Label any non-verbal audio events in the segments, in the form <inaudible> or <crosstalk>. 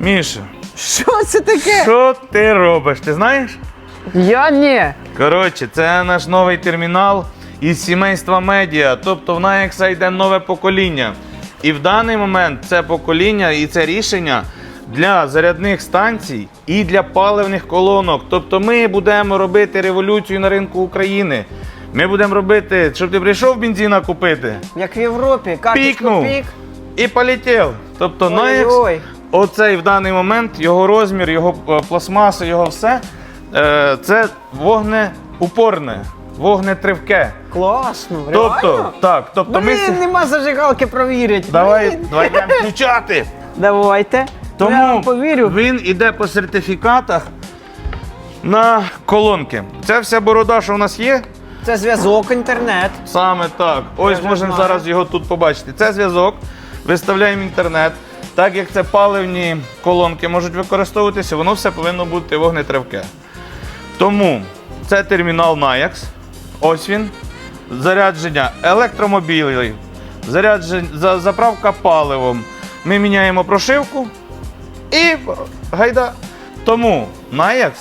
Міша, Що це таке? що ти робиш? Ти знаєш? Я ні. Коротше, це наш новий термінал із сімейства медіа. Тобто в Наекса йде нове покоління. І в даний момент це покоління і це рішення для зарядних станцій і для паливних колонок. Тобто ми будемо робити революцію на ринку України. Ми будемо робити, щоб ти прийшов бензина купити, Як в Європі, карточку пікнув пік. і полетів. Тобто Ой-ой. Оцей в даний момент, його розмір, його е, пластмаса, його все, е, це вогнеупорне, вогнетривке. Класно, Тобто, реально? так, тобто ми. Блін, ся- нема зажигалки провірять. Давай, Блін. давай йдемо включати. <laughs> Давайте. Я Тому вам повірю. він іде по сертифікатах на колонки. Це вся борода, що в нас є. Це зв'язок, інтернет. Саме так. Ось можемо зараз його тут побачити. Це зв'язок. Виставляємо інтернет. Так як це паливні колонки можуть використовуватися, воно все повинно бути вогнетривке. Тому це термінал NAYAX. Ось він. Зарядження електромобілів, зарядження, заправка паливом. Ми міняємо прошивку і гайда. Тому NAYAX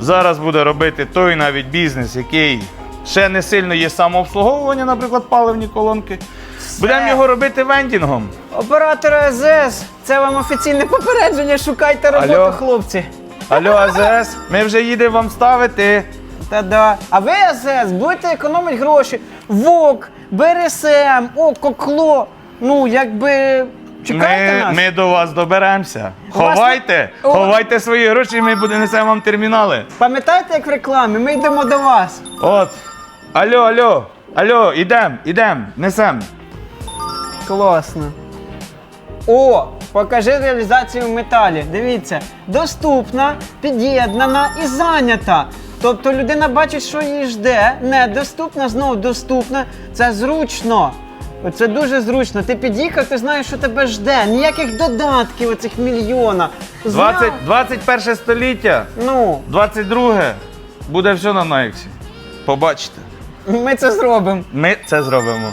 зараз буде робити той навіть бізнес, який ще не сильно є самообслуговування, наприклад, паливні колонки. Будемо його робити вендінгом. Оператор АЗС, це вам офіційне попередження. Шукайте роботу, Алло. хлопці. Алло, АЗС, ми вже їдемо вам ставити. Та-да. А ви АЗС будете економити гроші. ВОК, БРСМ, ОКО, КЛО. Ну, якби. Чекайте Ми, нас. ми до вас доберемося. Вас Ховайте, не- у- ховайте свої гроші, ми буде несемо вам термінали. Пам'ятаєте, як в рекламі? Ми йдемо до вас. От. Алло, алло, алло, ідем, ідем, несем. Класно. О, покажи реалізацію в металі. Дивіться, доступна, під'єднана і зайнята. Тобто людина бачить, що її жде, недоступна, знову доступна. Це зручно. Це дуже зручно. Ти під'їхав, ти знаєш, що тебе жде. Ніяких додатків оцих мільйона. Зняв. 20, 21 століття, Ну, 22 буде все на Найксі. Побачите. ми це зробимо. Ми це зробимо.